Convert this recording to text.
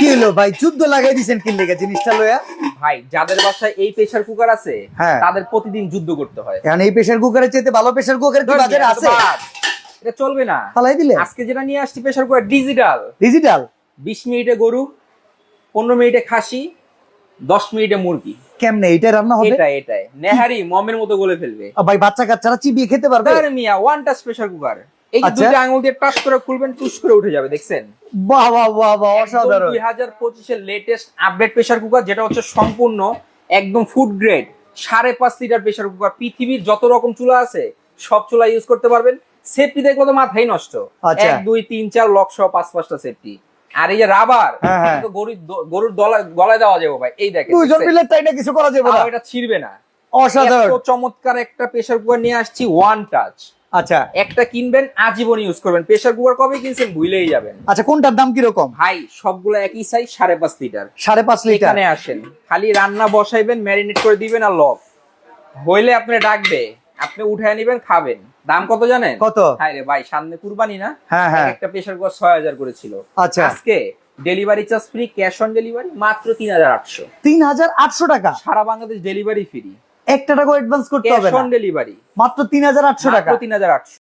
কি হলো ভাই? যুদ্ধ লাগাই দিছেন কি লেগে জিনিসটা লয়া? ভাই যাদের বাসায় এই প্রেসার কুকার আছে হ্যাঁ। তাদের প্রতিদিন যুদ্ধ করতে হয়। এখন এই প্রেসার কুকারের চাইতে ভালো প্রেসার কুকার কি বাজারে আছে? এটা চলবে না। ফালাই দিলে? আজকে যেটা নিয়ে আসছি প্রেসার কুকার ডিজিটাল ডিজিটাল বিশ মিনিটে গরু পনেরো মিনিটে খাসি দশ মিনিটে মুরগি। কেমনে? এটা রান্না হবে? এটাই এটাই। নেহারি মমের মতো গলে ফেলবে। ভাই বাচ্চা কাচ্চারা চিবিয়ে খেতে পারবে? আরে মিয়া ওয়ান টাচ প্রেসার কুকার এই আচ্ছা। দুইটা আঙুল দিয়ে টাচ করে খুলবেন টুস করে উঠে যাবে দেখছেন? বাহ বাহ বাহ বাহ অসাধারণ। দুই হাজার পঁচিশের লেটেস্ট আপডেট প্রেসার কুকার যেটা হচ্ছে সম্পূর্ণ একদম ফুড গ্রেড সাড়ে পাঁচ লিটার প্রেসার কুকার পৃথিবীর যত রকম চুলা আছে সব চুলা ইউজ করতে পারবেন। সেফটি দেখব তো মাথাই নষ্ট। আচ্ছা। এক দুই তিন চার লক সহ পাঁচ পাঁচটা সেফটি আর এই যে রাবার হ্যাঁ, হ্যাঁ। গরুর গরুর গলায় দেওয়া যাবে ভাই এই দেখেন। দুইজন মিলে তাই না কিছু করা যাবে না? এটা ছিড়বে না। অসাধারণ। চমৎকার একটা প্রেসার কুকার নিয়ে আসছি ওয়ান টাচ আচ্ছা। একটা কিনবেন আজীবন ইউজ করবেন। প্রেসার কুকার কবে কিনছেন ভুলেই যাবেন। আচ্ছা কোনটার দাম কীরকম? ভাই সবগুলো একই সাইজ সাড়ে পাঁচ লিটার সাড়ে পাঁচ লিটার এখানে আসেন। খালি রান্না বসাইবেন ম্যারিনেট করে দিবেন আর লক হইলে আপনি ডাকবে আপনি উঠায় নিবেন খাবেন। দাম কত জানেন? কত? হাই রে ভাই সামনে কুরবানি না? হ্যাঁ, হ্যাঁ। একটা প্রেসার কুকার ছয় হাজার করেছিল। আচ্ছা। আজকে delivery charge free cash on delivery মাত্র তিন হাজার আটশো। তিন হাজার আটশো টাকা? সারা বাংলাদেশ ডেলিভারি ফ্রি একটা টাকা অ্যাডভান্স করতে হবে না। ডেলিভারি মাত্র তিন হাজার আটশো টাকা। মাত্র তিন হাজার আটশো।